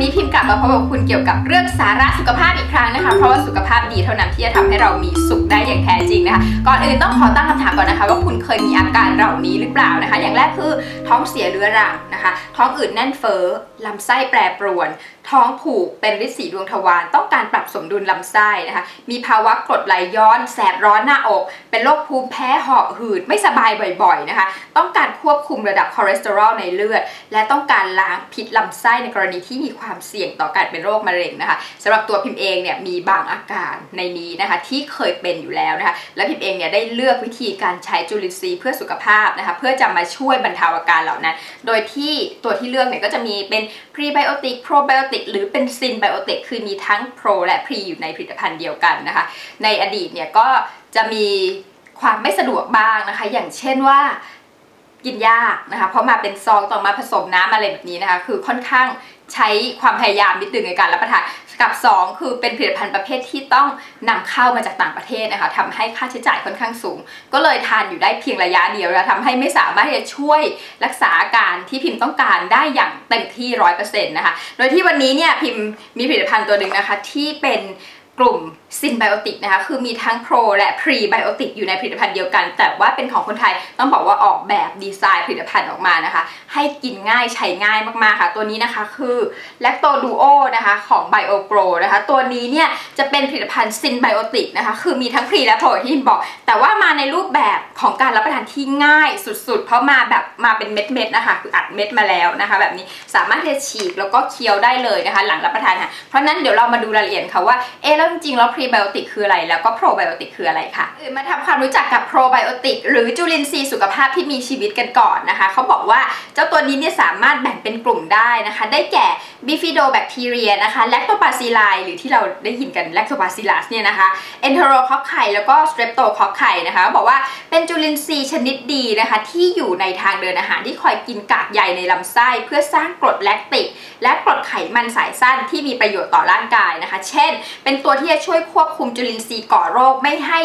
นี้พิมพ์กลับมาพบกับคุณเกี่ยวกับเรื่องสาระสุขภาพอีกครั้งนะคะ เพราะว่าสุขภาพดีเท่านั้นที่จะทำให้เรามีสุขได้อย่างแท้จริงนะคะ ก่อนอื่นต้องขอตั้งคำถามก่อนนะคะ ว่าคุณเคยมีอาการเหล่านี้หรือเปล่านะคะ อย่างแรกคือท้องเสียเรื้อรังนะคะ ท้องอืดแน่นเฟ้อ ลำไส้แปรปรวน ท้องผูกเป็นฤทธิ์สีดวงทวารต้องการปรับสมดุลลำไส้นะคะมีภาวะกรดไหลย้อน แสบร้อนหน้าอก เป็นโรคภูมิแพ้หอบหืดไม่สบายบ่อยๆนะคะ ต้องการควบคุมระดับคอเลสเตอรอลในเลือด และต้องการล้างพิษลำไส้ในกรณีที่มีความเสี่ยงต่อการเป็นโรคมะเร็งนะคะสำหรับตัวพิมพ์เองเนี่ยมีบางอาการในนี้นะคะที่เคยเป็นอยู่แล้วนะคะและพิมพ์เองเนี่ยได้เลือกวิธีการใช้จุลินทรีย์เพื่อสุขภาพนะคะเพื่อจะมาช่วยบรรเทาอาการเหล่านั้น โดยที่ตัวที่เลือกเนี่ยก็จะมีเป็นพรีไบโอติกโปรไบโอติกหรือเป็นซินไบโอติกคือมีทั้งโปรและพรีอยู่ในผลิตภัณฑ์เดียวกันนะคะ ในอดีตเนี่ยก็จะมีความไม่สะดวกบ้างนะคะ อย่างเช่นว่า กินยากนะคะ เพราะมาเป็นซองต่อมาผสมน้ำอะไรแบบนี้นะคะ คือค่อนข้างใช้ความพยายามนิดนึงในการรับประทานกับ 2 คือเป็นผลิตภัณฑ์ประเภทที่ต้องนำเข้ามาจากต่างประเทศนะคะทำให้ค่าใช้จ่ายค่อนข้างสูง ก็เลยทานอยู่ได้เพียงระยะเดียวและทำให้ไม่สามารถที่จะช่วยรักษาอาการที่พิมพ์ต้องการได้อย่างเต็มที่ร้อยเปอร์เซ็นต์นะคะ โดยที่วันนี้เนี่ยพิมพ์มีผลิตภัณฑ์ตัวหนึ่งนะคะที่เป็นกลุ่ม ซินไบโอติกนะคะ คือมีทั้งโปรและพรีไบโอติกอยู่ในผลิตภัณฑ์เดียวกัน แต่ว่าเป็นของคนไทยต้องบอกว่าออกแบบดีไซน์ผลิตภัณฑ์ออกมานะคะ ให้กินง่ายใช้ง่ายมากๆค่ะ ตัวนี้นะคะคือแลคโตดูโอนะคะของไบโอโปรนะคะ ตัวนี้เนี่ยจะเป็นผลิตภัณฑ์ซินไบโอติกนะคะ คือมีทั้งพรีและโปรที่บอก แต่ว่ามาในรูปแบบของการรับประทานที่ง่ายสุดๆ เพราะมาแบบมาเป็นเม็ดๆนะคะคืออัดเม็ดมาแล้วนะคะ แบบนี้สามารถที่จะฉีกแล้วก็เคี้ยวได้เลยนะคะ หลังรับประทานค่ะเพราะนั้นเดี๋ยวเรามาดูรายละเอียดค่ะว่าเอ๊ะแล้วจริงๆแล้วรีไบโอติกคืออะไร แล้วก็โปรไบโอติกคืออะไรค่ะมาทำความรู้จักกับโปรไบโอติกหรือจุลินทรีย์สุขภาพที่มีชีวิตกันก่อนนะคะ เขาบอกว่าเจ้าตัวนี้เนี่ยสามารถแบ่งเป็นกลุ่มได้นะคะ ได้แก่บิฟิโดแบคทีเรียนะคะแลคโตบาซิลายหรือที่เราได้ยินกันแลคโตบาซิลัสเนี่ยนะคะเอนเทโรคอคไคแล้วก็สเตรปโตคอคไคนะคะ บอกว่าเป็นจุลินทรีย์ชนิดดีนะคะ ที่อยู่ในทางเดินอาหารที่คอยกินกากใยในลำไส้เพื่อสร้างกรดแลคติก และกรดไขมันสายสั้นที่มีประโยชน์ต่อร่างกายนะคะ เช่น เป็นตัวที่จะช่วยควบคุมจุลินทรีย์ก่อโรคไม่ให้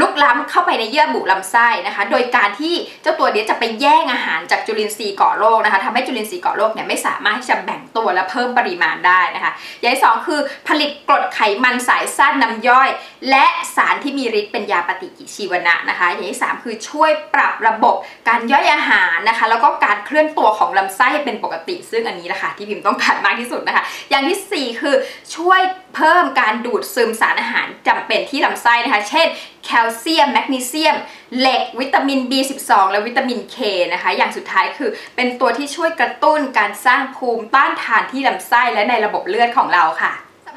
ลุกล้ำเข้าไปในเยื่อบุลำไส้นะคะ โดยการที่เจ้าตัวเนี้จะไปแย่งอาหารจากจุลินทรีย์ก่อโรคนะคะทำให้จุลินทรีย์ก่อโรคเนี่ยไม่สามารถที่จะแบ่งตัวและเพิ่มปริมาณได้นะคะอย่างที่สองคือผลิตกรดไขมันสายสั้นน้ำย่อย และสารที่มีฤทธิ์เป็นยาปฏิกิชีวนะนะคะอย่างที่สามคือช่วยปรับระบบการย่อยอาหารนะคะ แล้วก็การเคลื่อนตัวของลำไส้ให้เป็นปกติ ซึ่งอันนี้แหละค่ะที่พิมพ์ต้องการมากที่สุดนะคะ อย่างที่ 4 คือช่วย เพิ่มการดูดซึมสารอาหารจำเป็นที่ลำไส้นะคะ เช่น แคลเซียม แมกนีเซียม เหล็ก วิตามิน B12 และวิตามิน K นะคะ อย่างสุดท้ายคือเป็นตัวที่ช่วยกระตุ้นการสร้างภูมิต้านทานที่ลำไส้และในระบบเลือดของเราค่ะ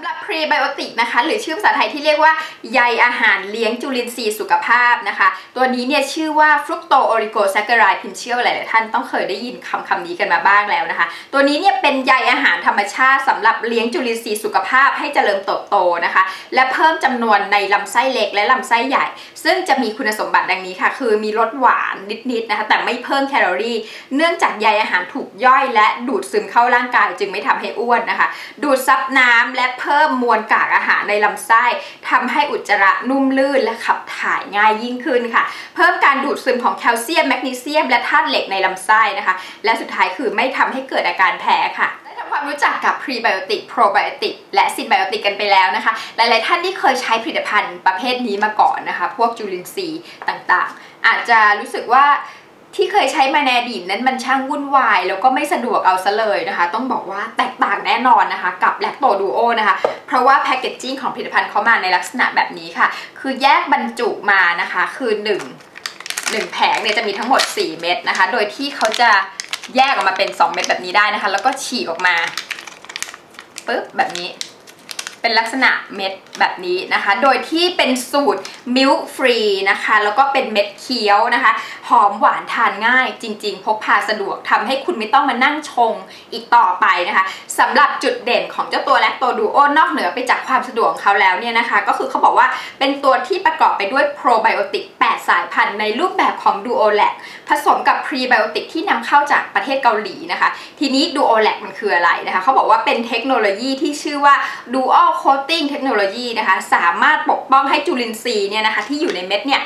หรับพรีไบโอติกนะคะหรือชื่อภาษาไทยที่เรียกว่าใยอาหารเลี้ยงจุลินทรีย์สุขภาพนะคะ ตัวนี้เนี่ยชื่อว่าฟรุกโตโอริโกแซคเกอไรด์พิมเชื่อหลาย ๆ ท่านต้องเคยได้ยินคำคำนี้กันมาบ้างแล้วนะคะ ตัวนี้เนี่ยเป็นใยอาหารธรรมชาติสำหรับเลี้ยงจุลินทรีย์สุขภาพให้เจริญเติบโตนะคะ และเพิ่มจำนวนในลำไส้เล็กและลำไส้ใหญ่ ซึ่งจะมีคุณสมบัติดังนี้ค่ะ คือมีรสหวานนิด ๆ นะคะแต่ไม่เพิ่มแคลอรี่ เนื่องจากใยอาหารถูกย่อย และดูดซึมเข้าร่างกาย จึงไม่ทำให้อ้วนนะคะ ดูดซับน้ำและเพิ่มพิ่มมวลกากอาหารในลำไส้ทำให้อุจจาระนุ่มลื่นและขับถ่ายง่ายยิ่งขึ้นค่ะ เพิ่มการดูดซึมของแคลเซียมแมกนีเซียม และธาตุเหล็กในลำไส้นะคะ และสุดท้ายคือไม่ทำให้เกิดอาการแพ้ค่ะได้ทำความรู้จักกับพรีไบโอติกโปรไบโอติกและซินไบโอติกกันไปแล้วนะคะ หลาย ๆ ท่านที่เคยใช้ผลิตภัณฑ์ประเภทนี้มาก่อนนะคะ พวกจุลินทรีย์ต่าง ๆ อาจจะรู้สึกว่า ที่เคยใช้มาในอดีตนั้นมันช่างวุ่นวาย แล้วก็ไม่สะดวกเอาซะเลยนะคะ ต้องบอกว่าแตกต่างแน่นอนนะคะ กับแลคโตดูโอนะคะ เพราะว่าแพคเกจจิ้งของผลิตภัณฑ์เขามาในลักษณะแบบนี้ค่ะ คือแยกบรรจุมานะคะ คือ 1 1 แผงเนี่ยจะมีทั้งหมด 4 เม็ดนะคะ โดยที่เขาจะแยกออกมาเป็น 2 เม็ดแบบนี้ได้นะคะ แล้วก็ฉีกออกมาปึ๊บแบบนี้ เป็นลักษณะเม็ดแบบนี้นะคะ โดยที่เป็นสูตรมิลค์ฟรีนะคะ แล้วก็เป็นเม็ดเคี้ยวนะคะ หอมหวานทานง่ายจริง ๆ พกพาสะดวกทำให้คุณไม่ต้องมานั่งชงอีกต่อไปนะคะสำหรับจุดเด่นของเจ้าตัวแลคโตดูโอนอกเหนือไปจากความสะดวกของเขาแล้วเนี่ยนะคะ ก็คือเขาบอกว่าเป็นตัวที่ประกอบไปด้วยโปรไบโอติก 8 สายพันธุ์ในรูปแบบของดูโอแลกผสมกับพรีไบโอติกที่นำเข้าจากประเทศเกาหลีนะคะ ทีนี้ดูโอแลกมันคืออะไรนะคะเขาบอกว่าเป็นเทคโนโลยีที่ชื่อว่า Dual โคตติงเทคโนโลยีนะคะ สามารถปกป้องให้จุลินทรีย์เนี่ยนะคะที่อยู่ในเม็ดเนี่ย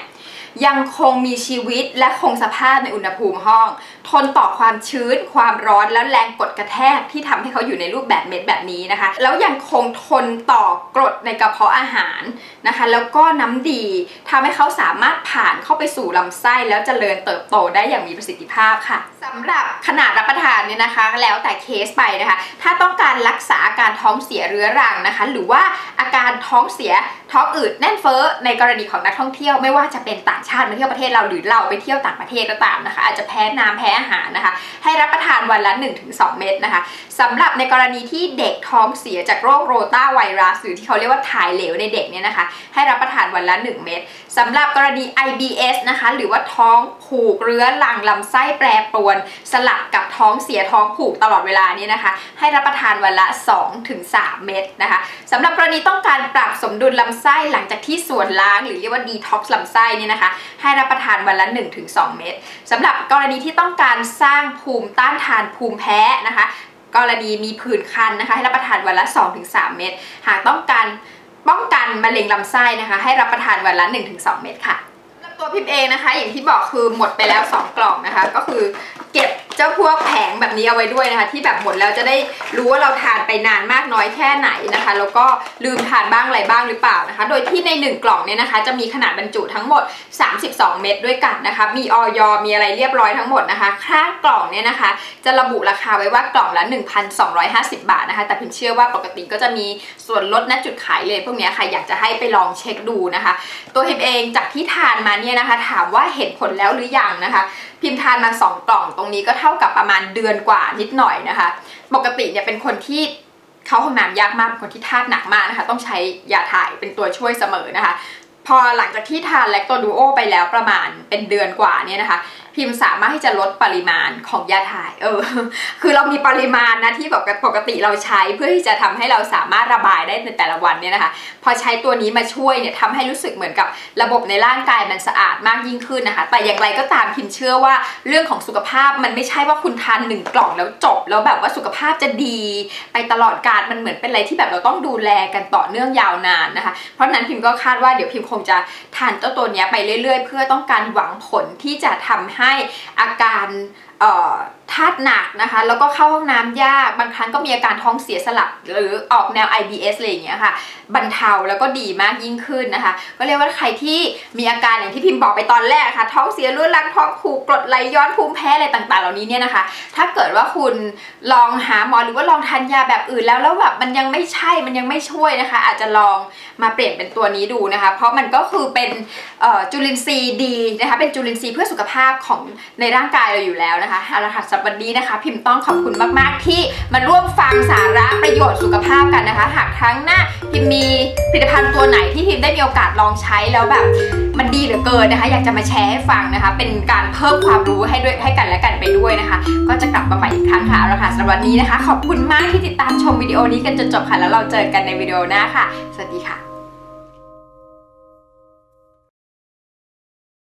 ยังคงมีชีวิตและคงสภาพในอุณหภูมิห้อง ทนต่อความชื้น ความร้อนแล้วแรงกดกระแทกที่ทำให้เขาอยู่ในรูปแบบเม็ดแบบนี้นะคะ แล้วยังคงทนต่อกรดในกระเพาะอาหารนะคะ แล้วก็น้ำดีทำให้เขาสามารถผ่านเข้าไปสู่ลำไส้แล้วเจริญเติบโตได้อย่างมีประสิทธิภาพค่ะสำหรับขนาดรับประทานเนี่ยนะคะแล้วแต่เคสไปนะคะ ถ้าต้องการรักษาอาการท้องเสียเรื้อรังนะคะ หรือว่าอาการท้องเสียท้องอืดแน่นเฟ้อในกรณีของนักท่องเที่ยวไม่ว่าจะเป็นต่างชาติมาเที่ยวประเทศเราหรือเราไปเที่ยวต่างประเทศก็ตามนะคะ อาจจะแพ้น้ำแพ้อาหารนะคะ ให้รับประานวันละ 1-2 เม็ดนะคะสำหรับในกรณีที่เด็กท้องเสียจากโรคโรตาไวรัสหรือที่เขาเรียกว่าถ่ายเหลวในเด็กเนี่ยนะคะ ให้รับประทานวันละ 1 เม็ดสำหรับกรณี IBS นะคะ หรือว่าท้องผูกเรื้อรังลำไส้แปรปรวน สลับกับท้องเสียท้องผูกตลอดเวลานี้นะคะ ให้รับประทานวันละ 2-3 เม็ดนะคะสำหรับกรณีต้องการปรับสมดุลลำไส้หลังจากที่ส่วนล้างหรือเรียกว่าดีท็อกซ์ลำไส้เนี่ยนะคะ ให้รับประทานวันละ 1-2 เม็ดสำหรับกรณีที่ต้องการสร้างภูมิต้านทานภูมิแพ้นะคะ กรณีมีผื่นคันนะคะ ให้รับประทานวันละ 2-3 เม็ดหากต้องการป้องกันมะเร็งลำไส้นะคะ ให้รับประทานวันละ 1-2 เม็ดค่ะตัวพิมเองนะคะ อย่างที่บอกคือหมดไปแล้ว 2 กล่องนะคะ ก็คือเก็บเจ้าพวกแผงแบบนี้เอาไว้ด้วยนะคะ ที่แบบหมดแล้วจะได้รู้ว่าเราทานไปนานมากน้อยแค่ไหนนะคะ แล้วก็ลืมทานบ้างอะไรบ้างหรือเปล่านะคะ โดยที่ใน 1 กล่องเนี่ยนะคะ จะมีขนาดบรรจุทั้งหมด 32 เม็ดด้วยกันนะคะ มีออยมีอะไรเรียบร้อยทั้งหมดนะคะข้างกล่องเนี่ยนะคะ จะระบุราคาไว้ว่ากล่องละ 1,250 บาทนะคะ แต่พิมเชื่อว่าปกติก็จะมีส่วนลดณจุดขายเลยพวกนี้ค่ะอยากจะให้ไปลองเช็คดูนะคะ ตัวพิมเองจากที่ทานมาเนี่ยนะคะ ถามว่าเห็นผลแล้วหรือยังนะคะ พิมทานมา 2 กล่องตรงนี้ก็เท่ากับประมาณเดือนกว่านิดหน่อยนะคะ ปกติเนี่ยเป็นคนที่เข้าห้องน้ำยากมากเป็นคนที่ธาตุหนักมากนะคะ ต้องใช้ยาถ่ายเป็นตัวช่วยเสมอนะคะ พอหลังจากที่ทานแลคโตดูโอไปแล้วประมาณเป็นเดือนกว่าเนี่ยนะคะ พิมพ์สามารถที่จะลดปริมาณของยาถ่าย เออ คือเรามีปริมาณนะที่แบบปกติเราใช้เพื่อที่จะทำให้เราสามารถระบายได้ในแต่ละวันเนี่ยนะคะ พอใช้ตัวนี้มาช่วยเนี่ยทำให้รู้สึกเหมือนกับระบบในร่างกายมันสะอาดมากยิ่งขึ้นนะคะ แต่อย่างไรก็ตามพิมเชื่อว่าเรื่องของสุขภาพมันไม่ใช่ว่าคุณทานหนึ่งกล่องแล้วจบ แล้วแบบว่าสุขภาพจะดีไปตลอดกาลมันเหมือนเป็นอะไรที่แบบเราต้องดูแลกันต่อเนื่องยาวนานนะคะ เพราะนั้นพิมก็คาดว่าเดี๋ยวพิมคงจะทานเจ้าตัวนี้ไปเรื่อยๆ เพื่อต้องการหวังผลที่จะทำให้อาการ ธาตุหนักนะคะ แล้วก็เข้าห้องน้ำยาก บางครั้งก็มีอาการท้องเสียสลับ หรือออกแนว IBS อะไรอย่างเงี้ยค่ะ บรรเทาแล้วก็ดีมากยิ่งขึ้นนะคะ ก็เรียกว่าใครที่มีอาการอย่างที่พิมพ์บอกไปตอนแรกค่ะ ท้องเสียรุนแรงท้องผูกกรดไหลย้อนภูมิแพ้อะไรต่างๆ เหล่านี้เนี่ยนะคะ ถ้าเกิดว่าคุณลองหาหมอหรือว่าลองทานยาแบบอื่นแล้วแล้วแบบมันยังไม่ใช่ มันยังไม่ช่วยนะคะ อาจจะลองมาเปลี่ยนเป็นตัวนี้ดูนะคะ เพราะมันก็คือเป็นจุลินทรีย์ดีนะคะ เป็นจุลินทรีย์เพื่อสุขภาพของในร่างกายเราอยู่แล้วนะนะคะเอาละค่ะสำหรับวันนี้นะคะ พิมพ์ต้องขอบคุณมากๆที่มาร่วมฟังสาระประโยชน์สุขภาพกันนะคะ หากครั้งหน้าพิมมีผลิตภัณฑ์ตัวไหนที่พิมได้มีโอกาสลองใช้แล้วแบบมันดีเหลือเกินนะคะ อยากจะมาแชร์ให้ฟังนะคะ เป็นการเพิ่มความรู้ให้ด้วยให้กันและกันไปด้วยนะคะ ก็จะกลับมาใหม่อีกครั้งค่ะเอาละค่ะสำหรับวันนี้นะคะ ขอบคุณมากที่ติดตามชมวิดีโอนี้กันจนจบค่ะแล้วเราเจอกันในวิดีโอหน้าค่ะ สวัสดีค่ะ